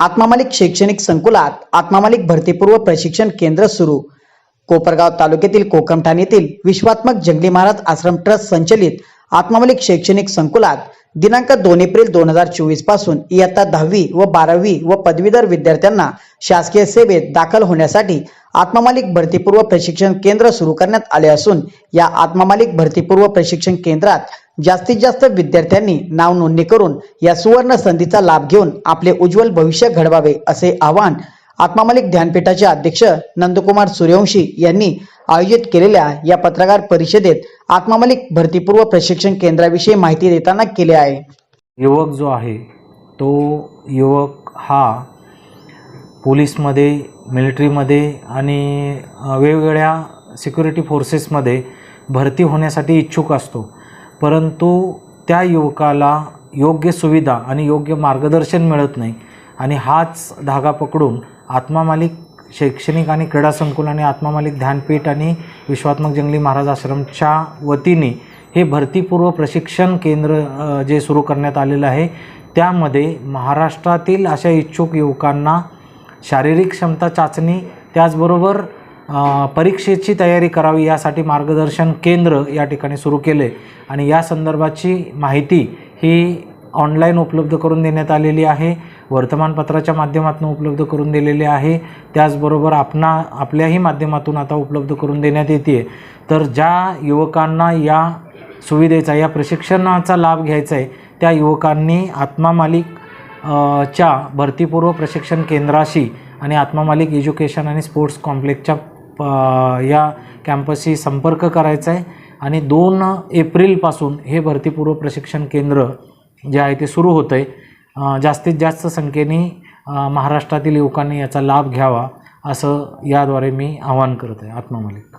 आत्मामालिक शैक्षणिक संकुलात आत्मामालिक भरतीपूर्व प्रशिक्षण केंद्र सुरू. कोपरगाव तालुक्यातील कोकमठाण येथील विश्वात्मक जंगली महाराज आश्रम ट्रस्ट संचलित आत्मामालिक शैक्षणिक संकुलात दिनांक दोन एप्रिल दोन हजार चोवीसपासून इयत्ता दहावी व बारावी व पदवीधर विद्यार्थ्यांना शासकीय सेवेत दाखल होण्यासाठी आत्मामालिक भरतीपूर्व प्रशिक्षण केंद्र सुरू करण्यात आले असून या आत्मामालिक भरतीपूर्व प्रशिक्षण केंद्रात जास्तीत जास्त विद्यार्थ्यांनी नाव नोंदणी करून या सुवर्ण संधीचा लाभ घेऊन आपले उज्ज्वल भविष्य घडवावे असे आवाहन आत्मामालिक ध्यानपीठाचे अध्यक्ष नंदकुमार सूर्यवंशी यांनी आयोजित केलेल्या या पत्रकार परिषदेत आत्मामालिक भरतीपूर्व प्रशिक्षण केंद्राविषयी माहिती देताना केले आहे. युवक जो आहे तो युवक हा पोलीसमध्ये मिलिटरीमध्ये आणि वेगवेगळ्या सिक्युरिटी फोर्सेसमध्ये भरती होण्यासाठी इच्छुक असतो. परंतु त्या युवकाला योग्य सुविधा आणि योग्य मार्गदर्शन मिळत नाही आणि हाच धागा पकडून आत्मामालिक शैक्षणिक आणि क्रीडा संकुल आणि आत्मामालिक ध्यानपीठ आणि विश्वात्मक जंगली महाराज आश्रमच्या वतीने हे भरतीपूर्व प्रशिक्षण केंद्र जे सुरू करण्यात आलेलं आहे त्यामध्ये महाराष्ट्रातील अशा इच्छुक युवकांना शारीरिक क्षमता चाचणी त्याचबरोबर परीक्षेची तयारी करावी यासाठी मार्गदर्शन केंद्र या ठिकाणी सुरू केले. आणि या संदर्भाची माहिती ही ऑनलाईन उपलब्ध करून देण्यात आलेली आहे. वर्तमानपत्राच्या माध्यमातून उपलब्ध करून दिलेली आहे. त्याचबरोबर आपणा आपल्याही माध्यमातून आता उपलब्ध करून देण्यात येते तर ज्या युवकांना या सुविधेचा या प्रशिक्षणाचा लाभ घ्यायचा आहे त्या युवकांनी आत्मा मालिक च्या भरतीपूर्व प्रशिक्षण केंद्राशी आणि आत्मा मालिक एज्युकेशन आणि स्पोर्ट्स कॉम्प्लेक्सच्या प- या कॅम्पसशी संपर्क करायचा आहे. आणि दोन एप्रिलपासून हे भरतीपूर्व प्रशिक्षण केंद्र जे आहे ते सुरू होतं आहे. जास्तीत जास्त संख्येने महाराष्ट्रातील युवकांनी याचा लाभ घ्यावा असं याद्वारे मी आवाहन करत आहे. आत्मा मालिक.